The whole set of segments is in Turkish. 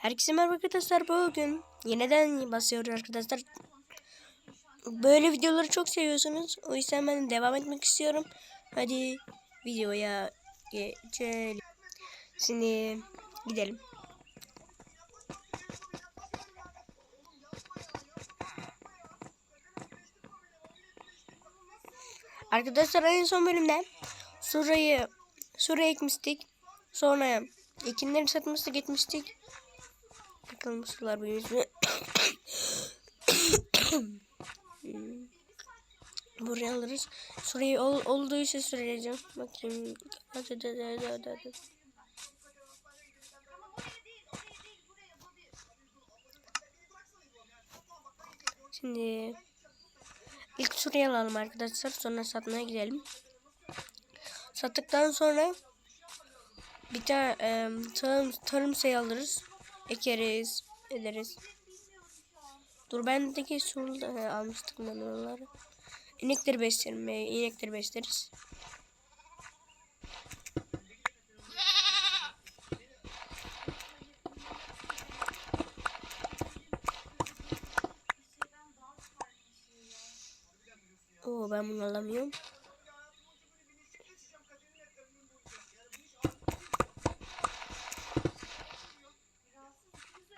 Herkese merhaba arkadaşlar bugün yeniden basıyoruz arkadaşlar. Böyle videoları çok seviyorsunuz. O yüzden ben devam etmek istiyorum. Hadi videoya geçelim. Şimdi gidelim. Arkadaşlar en son bölümde Sura'yı Sura'ya ekmiştik. Sonra ekinleri satmıştık etmiştik. Bakalım sular büyümüş mü? Buraya alırız. Şurayı ol, olduysa süreceğim. Bakayım. Hadi hadi hadi hadi. hadi. Şimdi ilk şuraya alalım arkadaşlar. Sonra satmaya gidelim. Sattıktan sonra bir tane e, tarım, tarım sayı alırız. Ekeriz, ederiz. Dur bendeki surda he, almıştık ben oraları. İnekleri beslerim, inekleri besleriz. Oo ben bunu alamıyorum.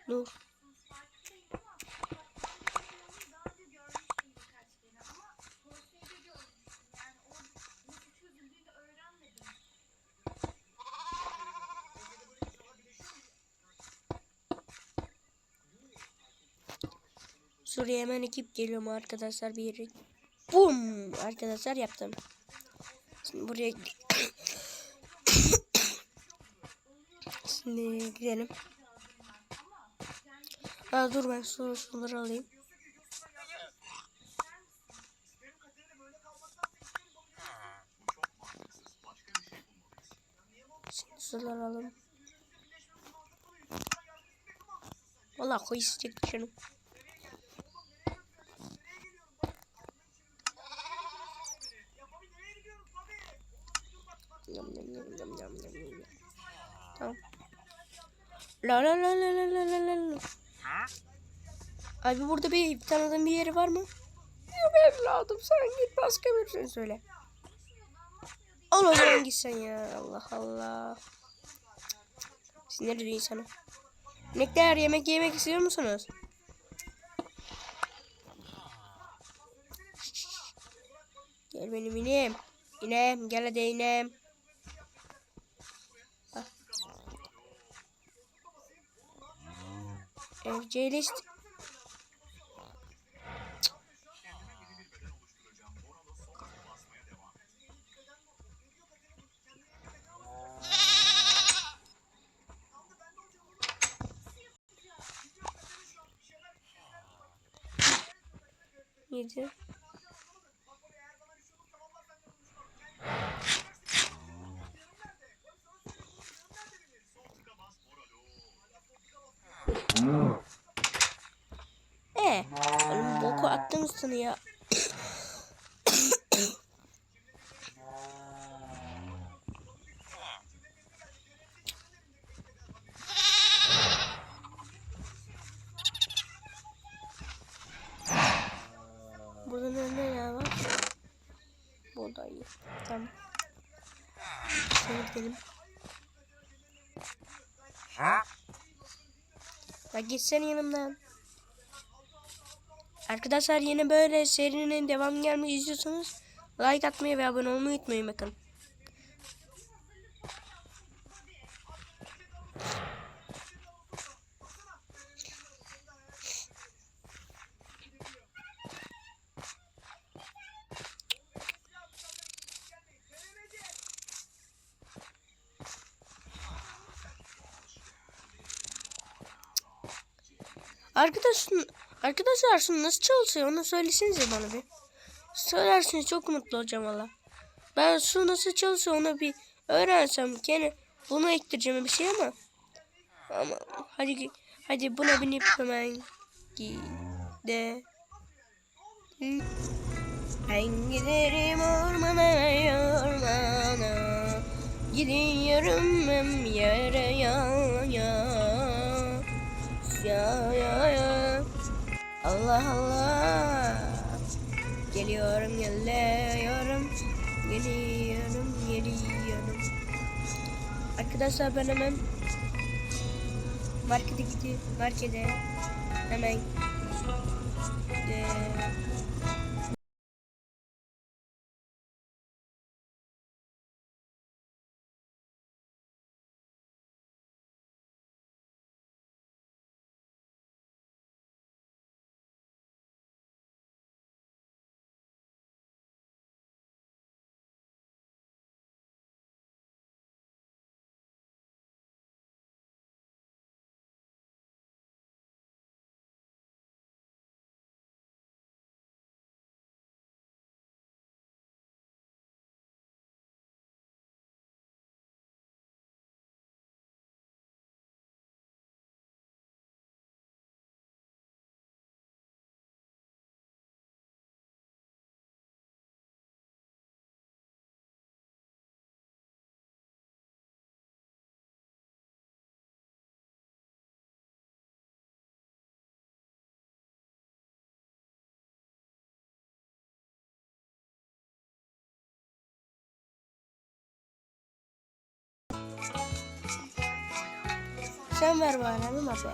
Dur. Şuraya hemen ekip geliyorum arkadaşlar bir yere. Bum! Arkadaşlar yaptım. Şimdi buraya Şimdi gidelim. Ha, dur ben sonra şunları alayım. Şimdi şunları alalım. Valla koy isteyecek canım. Yam yam yam yam La la la la la la la la. Abi burada bir tanıdığın bir yeri var mı? Yok evladım sen git başka bir şey söyle. Al o zaman git sen ya Allah Allah. Sinir ediyor insanı. İnekler yemek yemek istiyor musunuz? Gel benim ineğim. İneğim gel hadi ineğim. Bak. Yedi. E, oğlum boku attın üstüne ya. İyi. Tamam. Şöyle gidelim. Ya gitsene yanımdan. Arkadaşlar yine böyle serinin devamı gelmeyi istiyorsanız like atmayı ve abone olmayı unutmayın bakın. Arkadaşın, arkadaşlar şunu nasıl çalışıyor onu söylesenize bana bir. Söylerseniz çok mutlu olacağım valla. Ben su nasıl çalışıyor onu bir öğrensem gene bunu ektireceğim bir şey ama. Ama hadi hadi buna binip hemen gidelim. Ben giderim ormana ormana Gidiyorum hem yere yaya ya ya ya. Allah Allah. Geliyorum geliyorum. Geliyorum geliyorum. Arkadaşlar ben hemen markete gidiyorum. Markete hemen Eee, Sen ver bana bir masa.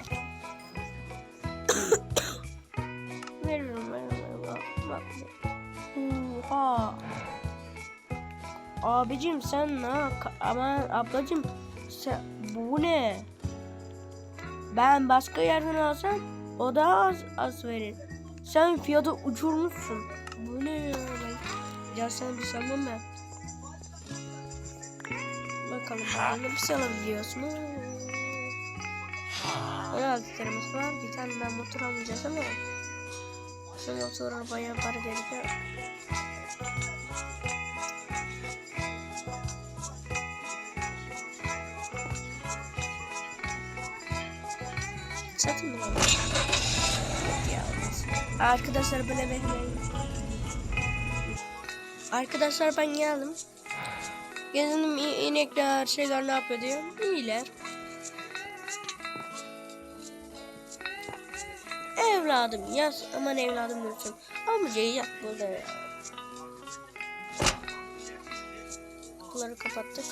veririm veririm. Bak, bak. Oha. Abicim sen ne? Ama ablacım sen bu ne? Ben başka yerden alsam o daha az, az verir. Sen fiyatı uçurmuşsun. Bu ne ya? Biraz sana bir sanmam ben. Bakalım bakalım bir şey alabiliyorsun. 16 litremiz var. Bir tane daha motor alacağız ama şu motora bayağı para gerekiyor. Satın mı Arkadaşlar böyle bekleyin. Arkadaşlar ben geldim. Gezinim i- inekler şeyler ne yapıyor diyor. İyiler. Evladım yaz. Aman evladım diyorsun. Amcayı yap burada ya. Kapıları kapattık.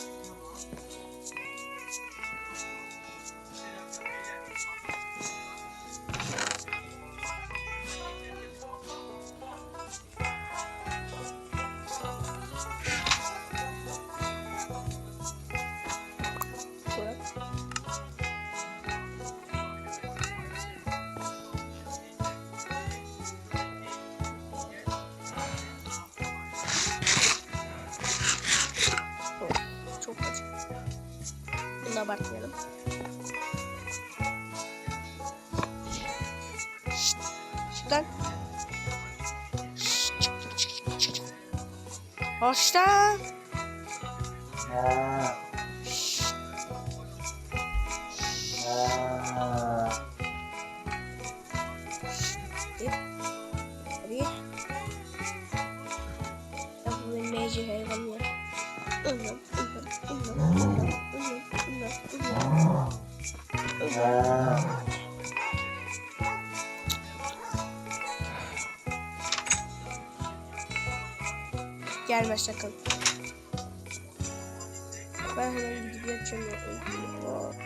Abartmayalım. Şşt, lan. Şşt. Gelme sakın. Ben hemen gidip yatacağım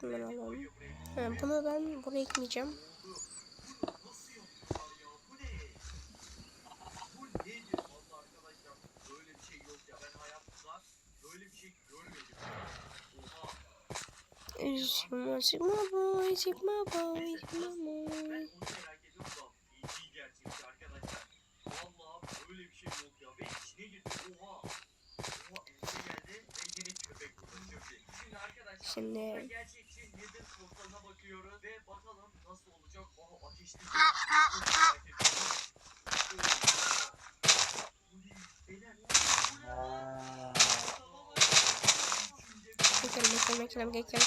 şundan alalım. Ha, bunu ben buraya ekleyeceğim. It's my boy, it's my boy, it's my boy. Lan? Geçelim geçelim geçelim geçelim.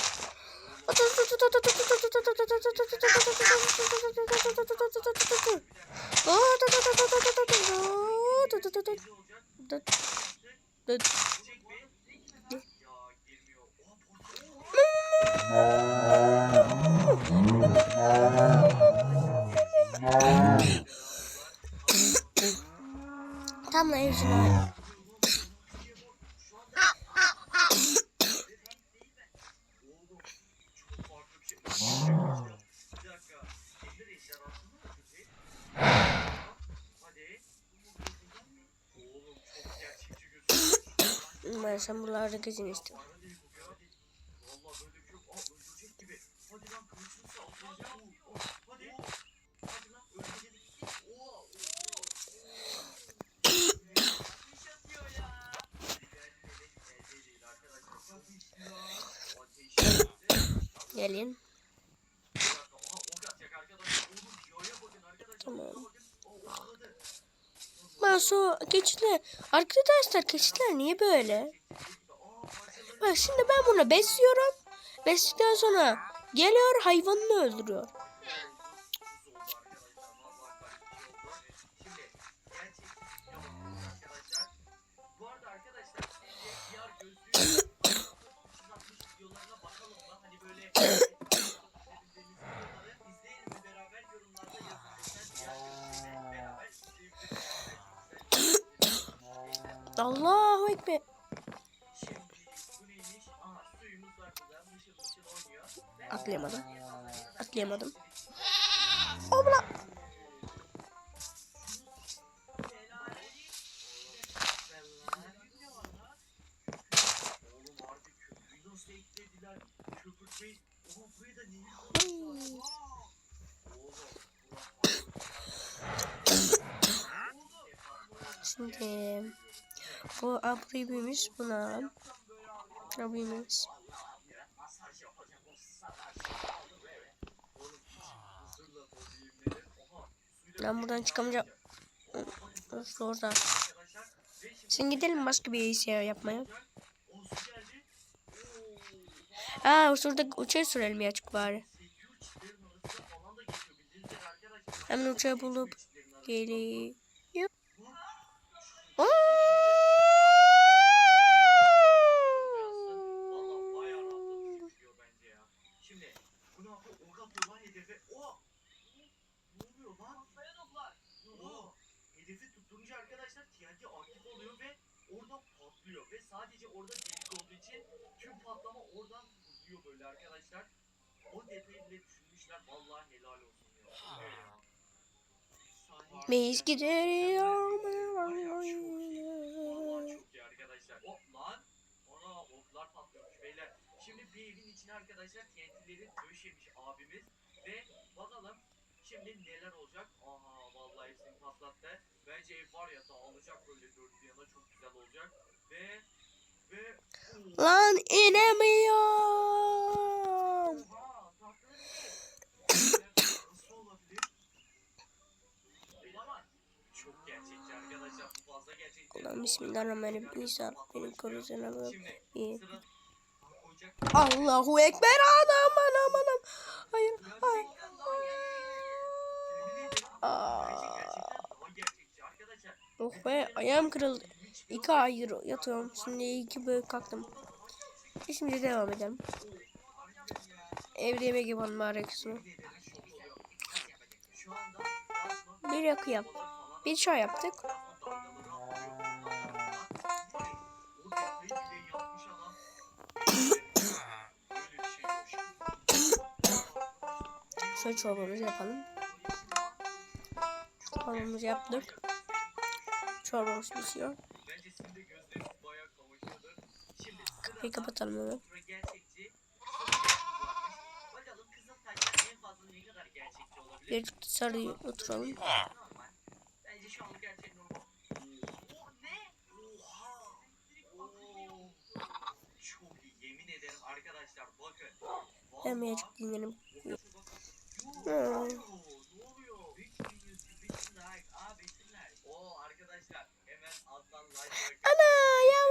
Ben sen buralarda gezin işte. Bana değil bu ya. Valla böyle bir şey yok. Aa öldürecek gibi. Hadi lan kılıçını saldıracak. Oh, Hadi. Hadi lan öldürecek. Oha. Oha. Ateş atıyor ya. Elde değil arkadaşlar. Ateş ya. Ateş ya. Gelin. Bir dakika, aha, ok atacak arkadaşlar. Oğlum, Joe'ya bakın arkadaşlar. Tamam. Oka bakın. O okladı. Ben su keçiler. Arkadaşlar keçiler niye böyle? Bak şimdi ben bunu besliyorum. Besledikten sonra geliyor hayvanını öldürüyor. Nehir koymuşlar. Oğlum Şimdi bu abribimiz buna. Abribimiz. masaj Ben buradan çıkamayacağım. Of orada. Şimdi gidelim başka bir şey yapmaya. Aa şurada uçağı sürelim ya açık bari. Hemen uçağı bulup geliyor. Valla bayağı rahatlatıcı çıkıyor bence ya. Şimdi bu ne yapıyor? Ok atıyor lan hedefe. O! Ne oluyor lan? Oo! Hedefi tutturunca arkadaşlar TNT aktif oluyor ve oradan patlıyor. Ve sadece orada delik olduğu için tüm patlama oradan fırlıyor böyle arkadaşlar. O detayı bile düşünmüşler. Vallahi helal olsun ya. Vallahi çok iyi arkadaşlar. O lan. Ona oklar patlıyormuş beyler. Şimdi bir evin içine arkadaşlar TNT'leri döşemiş abimiz. Ve bakalım şimdi neler olacak. Aha vallahi hepsini patlattı. Bence ev var ya dağılacak böyle dört bir yana çok güzel olacak. Ve ve Lan inemiyorum. Oha takla Nasıl olabilir? Olamaz. Çok gerçekçi arkadaşlar. Bu fazla gerçekçi. Ulan bismillahirrahmanirrahim. İsa benim bak. Koyacak. Allahu Ekber anam anam anam. Hayır hayır. Oh be ayağım kırıldı. İki aydır yatıyorum. Şimdi iki böyle kalktım. E Şimdi devam edelim. Evde yemek yapalım bari kısmı. Bir rakı yap. Bir çay yaptık. Şöyle çorbamızı yapalım. Çorbamızı yaptık. Çorba hoş bir şey yok. Kapıyı kapatalım hemen. Bir sarıyı oturalım. Hemen açık dinleyelim. Hmm.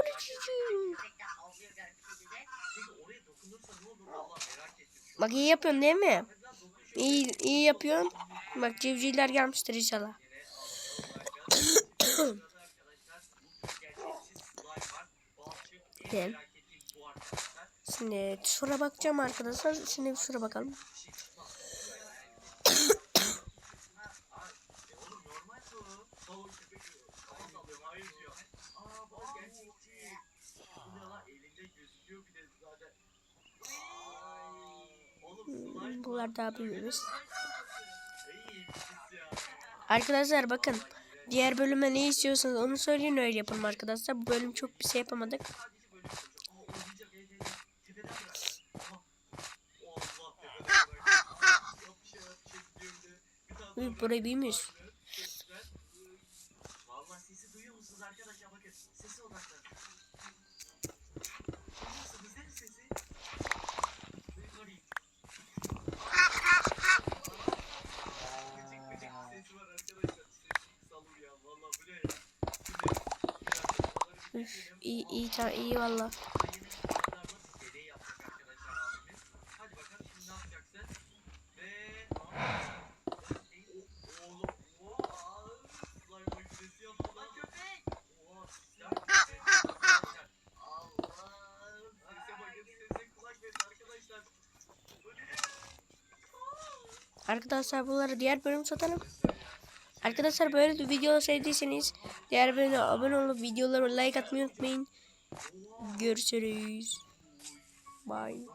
Ettim şu an. Bak iyi yapıyorsun değil mi? İyi, iyi yapıyorsun. Bak civcivler gelmiştir inşallah. Şimdi şura bakacağım arkadaşlar. Şimdi şura bakalım. Hmm, Bunlar daha. Arkadaşlar bakın. Diğer bölüme ne istiyorsanız onu söyleyin öyle yapalım arkadaşlar. Bu bölüm çok bir şey yapamadık. Uy, burayı büyümüş. Vallahi sesi duyuyor musunuz arkadaşlar bakın sese odaklanın. Duyuyor musunuz değil mi sesi? Duyun orayı. Gıcık gıcık sesi var arkadaşlar. Sesi salır ya vallahi bu ne ya. Şimdi biraz Üf, iyi iyi ta iyi valla. Deney yapacak arkadaşlar abimiz. Hadi bakalım şimdi ne yapacaksın? Ve ne yapacaksın? O- Oğlum, oha! Slime makinesi yaptı lan köpek. Oha, sizler köpek. Arkadaşlar, Allah! Sese bakın, sese kulak verin arkadaşlar. Bu ne? Arkadaşlar bunları diğer bölüm satalım. Arkadaşlar böyle videoları sevdiyseniz diğer bölüme abone olup videolara like atmayı unutmayın. Görüşürüz. Bye.